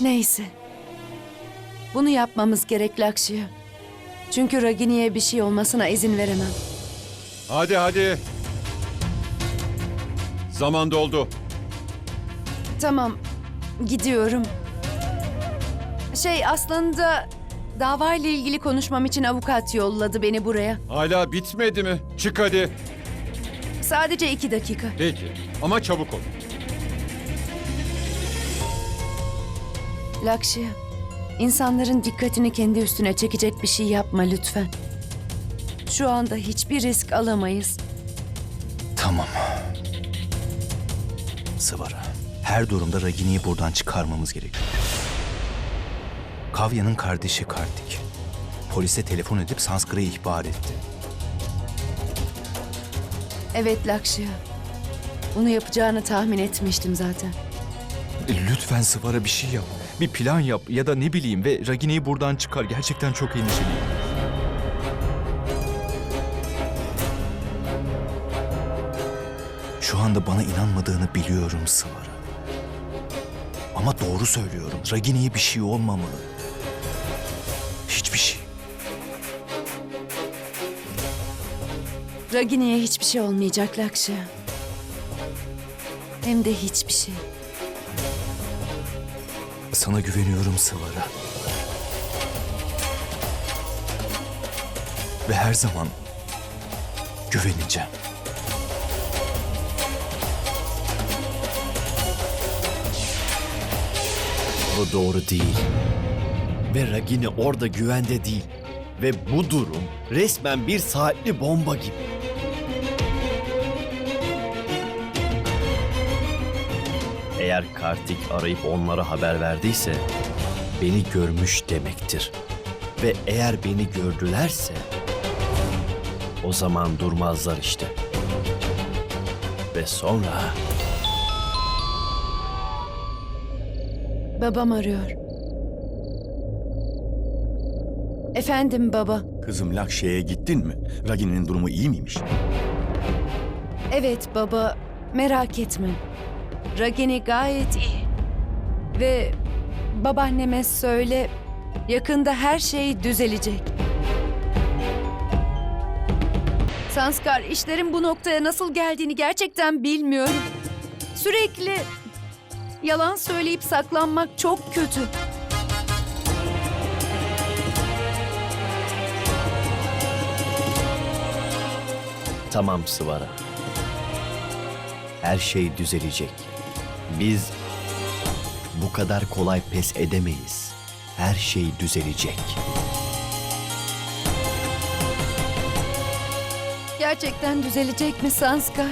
Neyse. Bunu yapmamız gerek Lakşya. Çünkü Ragini'ye bir şey olmasına izin veremem. Hadi hadi. Zaman doldu. Tamam, gidiyorum. Şey aslında davayla ilgili konuşmam için avukat yolladı beni buraya. Hala bitmedi mi? Çık hadi. Sadece iki dakika. Peki ama çabuk ol. Lakşya, insanların dikkatini kendi üstüne çekecek bir şey yapma lütfen. Şu anda hiçbir risk alamayız. Tamam. Sıvara. Her durumda Ragini'yi buradan çıkarmamız gerekiyor. Kavya'nın kardeşi Kartik. Polise telefon edip Sanskra'yı ihbar etti. Evet Lakşya. Bunu yapacağını tahmin etmiştim zaten. E, Lütfen Sıvara bir şey yap. Bir plan yap ya da ne bileyim ve Ragini'yi buradan çıkar. Gerçekten çok endişeliyim. Şu anda bana inanmadığını biliyorum Sıvara. Ama doğru söylüyorum. Ragini'ye bir şey olmamalı. Hiçbir şey. Ragini'ye hiçbir şey olmayacak Lakşya. Hem de hiçbir şey. Sana güveniyorum Sıvara. Ve her zaman güveneceğim. Bu doğru değil. Ve Ragini orada güvende değil. Ve bu durum resmen bir saatli bomba gibi. Eğer Kartik arayıp onlara haber verdiyse beni görmüş demektir. Ve eğer beni gördülerse o zaman durmazlar işte. Ve sonra Babam arıyor. Efendim baba. Kızım Lakşe'ye gittin mi? Ragini'nin durumu iyi miymiş? Evet baba, merak etme. Ragini gayet iyi. Ve babaanneme söyle, yakında her şey düzelecek. Sanskar, işlerin bu noktaya nasıl geldiğini gerçekten bilmiyorum. Sürekli yalan söyleyip saklanmak çok kötü. Tamam Sıvara. Her şey düzelecek. Biz bu kadar kolay pes edemeyiz. Her şey düzelecek. Gerçekten düzelecek mi Sanskar?